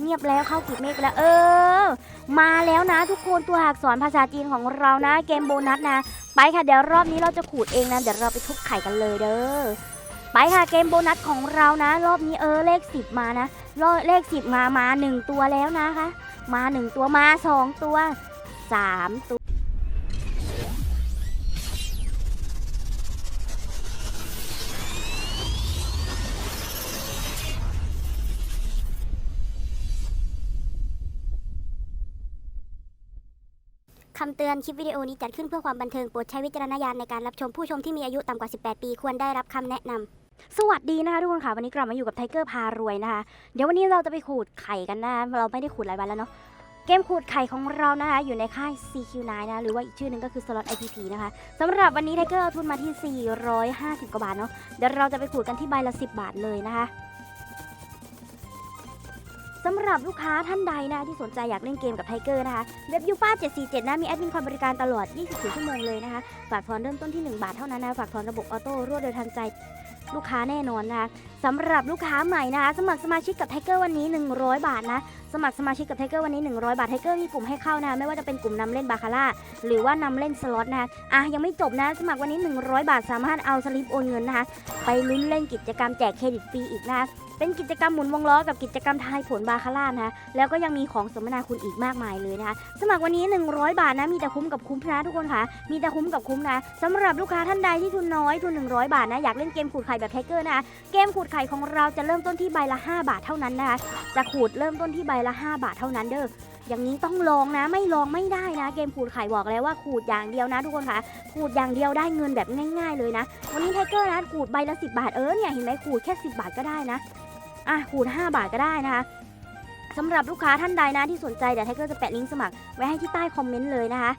เงียบแล้วเข้ากีบเมฆไปแล้ว เออ มาแล้วนะทุกคนตัวอักษรภาษาจีนของเรานะ เกมโบนัสนะ ไปค่ะเดี๋ยวรอบนี้เราจะขูดเองนะ เดี๋ยวเราไปทุบไข่กันเลยเด้อไปค่ะเกมโบนัสของเรานะ รอบนี้เออเลขสิบมานะรอบเลขสิบมามาหนึ่งตัวแล้วนะคะ มาหนึ่งตัวมาสองตัวสามตัว คำเตือนคลิปวิดีโอนี้จัดขึ้นเพื่อความบันเทิงโปรดใช้วิจารณญาณในการรับชมผู้ชมที่มีอายุต่ำกว่า 18 ปีควรได้รับคำแนะนำสวัสดีนะคะทุกคนค่ะวันนี้กลับมาอยู่กับไทเกอร์พารวยนะคะ เดี๋ยววันนี้เราจะไปขูดไข่กันนะเราไม่ได้ขูดหลายวันแล้วเนาะเกมขูดไข่ของเรานะคะอยู่ในค่าย CQ9 นะหรือว่าอีกชื่อนึงก็คือ Slot IPP นะคะสำหรับวันนี้ไทเกอร์เอาทุนมาที่ 450 กว่าบาทเนาะเดี๋ยวเราจะไปขูดกันที่ใบละ 10 บาทเลยนะคะ สำหรับลูกค้าท่านใดนะที่สนใจอยากเล่นเกมกับไทเกอร์นะคะเว็บยูฟ่า747 นะมีแอดมินคอยบริการตลอด 24 ชั่วโมงเลยนะคะ ฝากถอนเริ่มต้นที่ 1 บาทเท่านั้นนะ ฝากถอนระบบออโต้รวดเร็วทันใจ ลูกค้าแน่นอนนะคะสำหรับลูกค้าใหม่นะคะสมัครสมาชิกกับไทเกอร์วันนี้ 100 บาทนะสมัครสมาชิกกับไทเกอร์วันนี้ 100 บาทไทเกอร์มีปุ่มให้เข้านะไม่ว่าจะเป็นกลุ่มนำเล่นบาคาร่าหรือว่านำเล่นสล็อตนะคะอะยังไม่จบนะสมัครวันนี้ 100 บาทสามารถเอาสลิปโอนเงินนะคะไปลุ้นเล่นกิจกรรมแจกเครดิตฟรีอีกนะคะเป็นกิจกรรมหมุนวงล้อกับกิจกรรมทายผลบาคาร่านะคะแล้วก็ยังมีของสมนาคุณอีกมากมายเลยนะคะสมัครวันนี้ 100 บาทนะมีแต่คุ้มกับคุ้มนะทุกคนค่ะมีแต่คุ้มกับคุ้มนะสำหรับลูกค้าท่านใดที่ทุนน้อยทุน 100 บาทนะอยากเล่นเกมขูดไข่แบบไทเกอร์นะคะเกมขูดไข่ของเราจะเริ่มต้นที่ใบละ 5 บาทเท่านั้นนะคะจะขูดเริ่มต้นที่ใบละ 5 บาทเท่านั้นเด้ออย่างนี้ต้องลองนะไม่ลองไม่ได้นะ เกมขูดไข่บอกแล้วว่าขูดอย่างเดียวนะทุกคนค่ะขูดอย่างเดียวได้เงินแบบง่าย ๆ เลยนะ วันนี้ไทเกอร์นะขูดใบละ 10 บาทเออเนี่ยเห็นไหมขูดแค่ 10 บาทก็ได้นะอะขูด 5 บาทก็ได้นะคะสำหรับลูกค้าท่านใดนะที่สนใจเดี๋ยวไทเกอร์จะแปะลิงก์สมัครไว้ให้ที่ใต้คอมเมนต์เลยนะคะ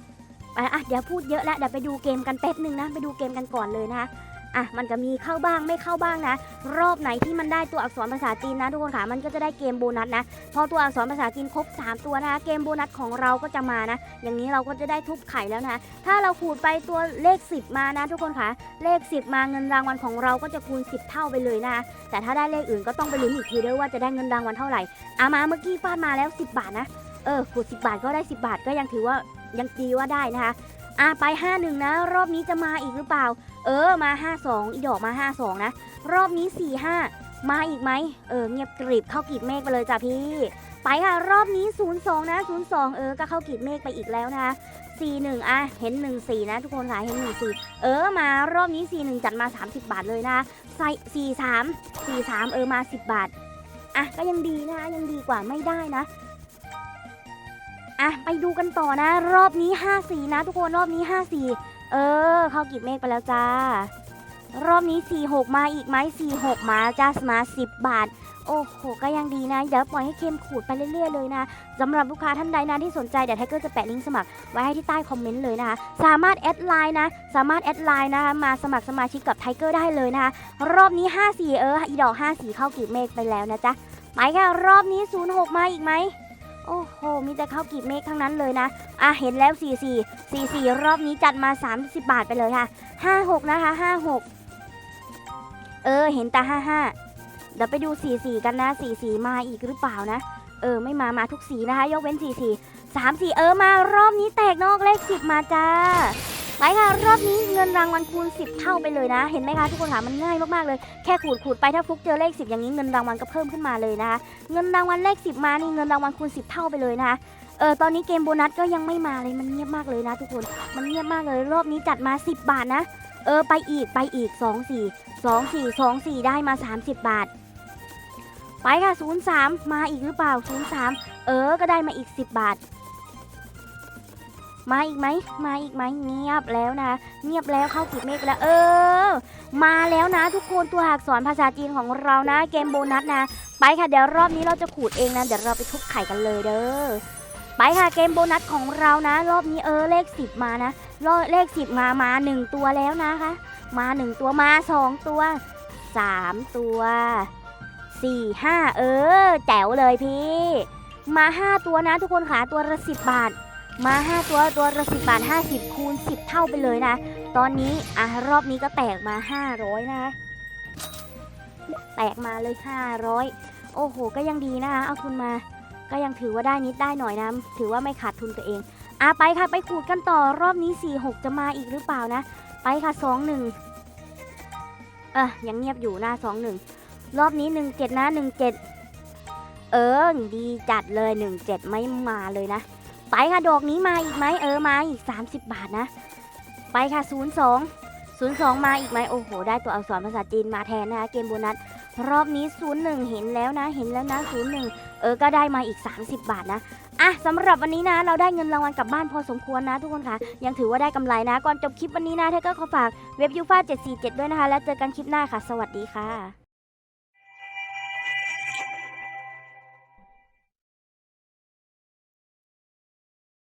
อะอะเดี๋ยวพูดเยอะแล้วเดี๋ยวไปดูเกมกันแป๊บหนึ่งนะไปดูเกมกันก่อนเลยนะคะ อะมันก็มีเข้าบ้างไม่เข้าบ้างนะ รอบไหนที่มันได้ตัวอักษรภาษาจีนนะทุกคนค่ะมันก็จะได้เกมโบนัสนะ พอตัวอักษรภาษาจีนครบ 3 ตัวนะคะเกมโบนัสของเราก็จะมานะ อย่างนี้เราก็จะได้ทุบไข่แล้วนะ ถ้าเราขูดไปตัวเลข 10 มานะ ทุกคนค่ะเลข 10 มาเงินรางวัลของเราก็จะคูณ 10 เท่าไปเลยนะ แต่ถ้าได้เลขอื่นก็ต้องไปลุ้นอีกทีด้วยว่าจะได้เงินรางวัลเท่าไหร่อามาเมื่อกี้ฟาดมาแล้ว 10 บาทนะเออขูด10 บาทก็ได้ 10 บาทก็ยังถือว่ายังดีว่าได้นะคะ อะไป 51 นะ รอบนี้จะมาอีกหรือเปล่า เออมา 52 อีดอกมา 52 นะ รอบนี้ 45 มาอีกไหมเออเงียบกริบเข้ากรีบเมฆไปเลยจ้ะพี่ ไปค่ะรอบนี้ 02 นะ 02 เออก็เข้ากรีบเมฆไปอีกแล้วนะคะ41อะเห็น 14 นะ ทุกคนค่ะเห็น 14 เออมารอบนี้ 41 จัดมา 30 บาทเลยนะใส่43 43 เออมา 10 บาท อะก็ยังดีนะยังดีกว่าไม่ได้นะ อะไปดูกันต่อนะ รอบนี้54นะ ทุกคนรอบนี้54เออ เข้ากีบเมฆไปแล้วจ้า รอบนี้46มาอีกไหม46มาจ้าสมา10บาท โอ้โหก็ยังดีนะเดี๋ยวปล่อยให้เค็มขูดไปเรื่อยๆเลยนะสำหรับลูกค้าท่านใดนะที่สนใจเดี๋ยวไทเกอร์จะแปะลิงก์สมัครไว้ให้ที่ใต้คอมเมนต์เลยนะคะ สามารถแอดไลน์นะ สามารถแอดไลน์นะคะมาสมัครสมาชิกกับไทเกอร์ได้เลยนะคะ รอบนี้54เอออีดอก54เข้ากีบเมฆไปแล้วนะจ๊ะไปค่ะรอบนี้06มาอีกไหม โอ้โห มีแต่เข้ากีบเมฆทั้งนั้นเลยนะ อะ เห็นแล้ว 44 44 รอบนี้จัดมา 30 บาทไปเลยค่ะ 56 นะคะ 56 เออ เห็นแต่ 55 เดี๋ยวไปดู 44 กันนะ 44 มาอีกหรือเปล่านะ เออ ไม่มา มาทุกสีนะคะ ยกเว้น 44 34 เออ มารอบนี้แตกนอกเลข10 มาจ้า ไปค่ะรอบนี้เงินรางวัลคูณ 10 เท่าไปเลยนะ เห็นไหมคะทุกคนค่ะมันง่ายมากๆเลยแค่ขูดขูดไปถ้าฟุกเจอเลข 10 อย่างนี้เงินรางวัลก็เพิ่มขึ้นมาเลยนะคะเงินรางวัลเลข 10 มานี่เงินรางวัลคูณ 10 เท่าไปเลยนะคะเออตอนนี้เกมโบนัสก็ยังไม่มาเลยมันเงียบมากเลยนะทุกคนมันเงียบมากเลย รอบนี้จัดมา 10 บาทนะ เออไปอีกไปอีก 2 4 2 4 2 4 ได้มา 30 บาท ไปค่ะ 03 มาอีกหรือเปล่า 03 เออก็ได้มาอีก 10 บาท มาอีกไหมมาอีกไหมเงียบแล้วนะ เงียบแล้วเข้ากีบเมฆแล้ว เออ มาแล้วนะ ทุกคนตัวอักษรภาษาจีนของเรานะ เกมโบนัสนะ ไปค่ะเดี๋ยวรอบนี้เราจะขูดเองนะเดี๋ยวเราไปทุบไข่กันเลยเด้อไปค่ะเกมโบนัสของเรานะ รอบนี้เออเลข 10 มานะรอบเลข 10 มามา 1 ตัวแล้วนะคะ มา 1 ตัวมา 2 ตัว 3 ตัว 4 5 เออ แจ๋วเลยพี่ มา 5 ตัวนะทุกคนค่ะตัวละ10 บาท มา 5 ตัวตัวละ10บาท 50 คูณ 10 เท่าไปเลยนะ ตอนนี้อะรอบนี้ก็แตกมา 500 นะคะ แตกมาเลย 500 โอ้โห ก็ยังดีนะคะเอาทุนมา ก็ยังถือว่าได้นิดได้หน่อยนะ ถือว่าไม่ขาดทุนตัวเองอะไปค่ะไปขูดกันต่อรอบนี้ 4 6 จะมาอีกหรือเปล่านะ ไปค่ะ 2 1 เอะยังเงียบอยู่หน้า2 1 รอบนี้ 1 7 นะ 1 7 เออดีจัดเลย 1 7 ไม่มาเลยนะ ไปค่ะดอกนี้มาอีกไหมเออมาอีก 30 บาทนะ ไปค่ะ 0 2 0 2 มาอีกไหมโอ้โห ได้ตัวอักษรภาษาจีนมาแทนนะคะเกมโบนัสรอบนี้ 0 1 เห็นแล้วนะ เห็นแล้วนะ 0 1 เออ ก็ได้มาอีก 30 บาทนะ อะสำหรับวันนี้นะ เราได้เงินรางวัลกลับบ้านพอสมควรนะทุกคนค่ะ ยังถือว่าได้กำไรนะ ก่อนจบคลิปวันนี้นะเธอก็ขอฝากเว็บยูฟ่า747 ด้วยนะคะ แล้วเจอกันคลิปหน้าค่ะ สวัสดีค่ะ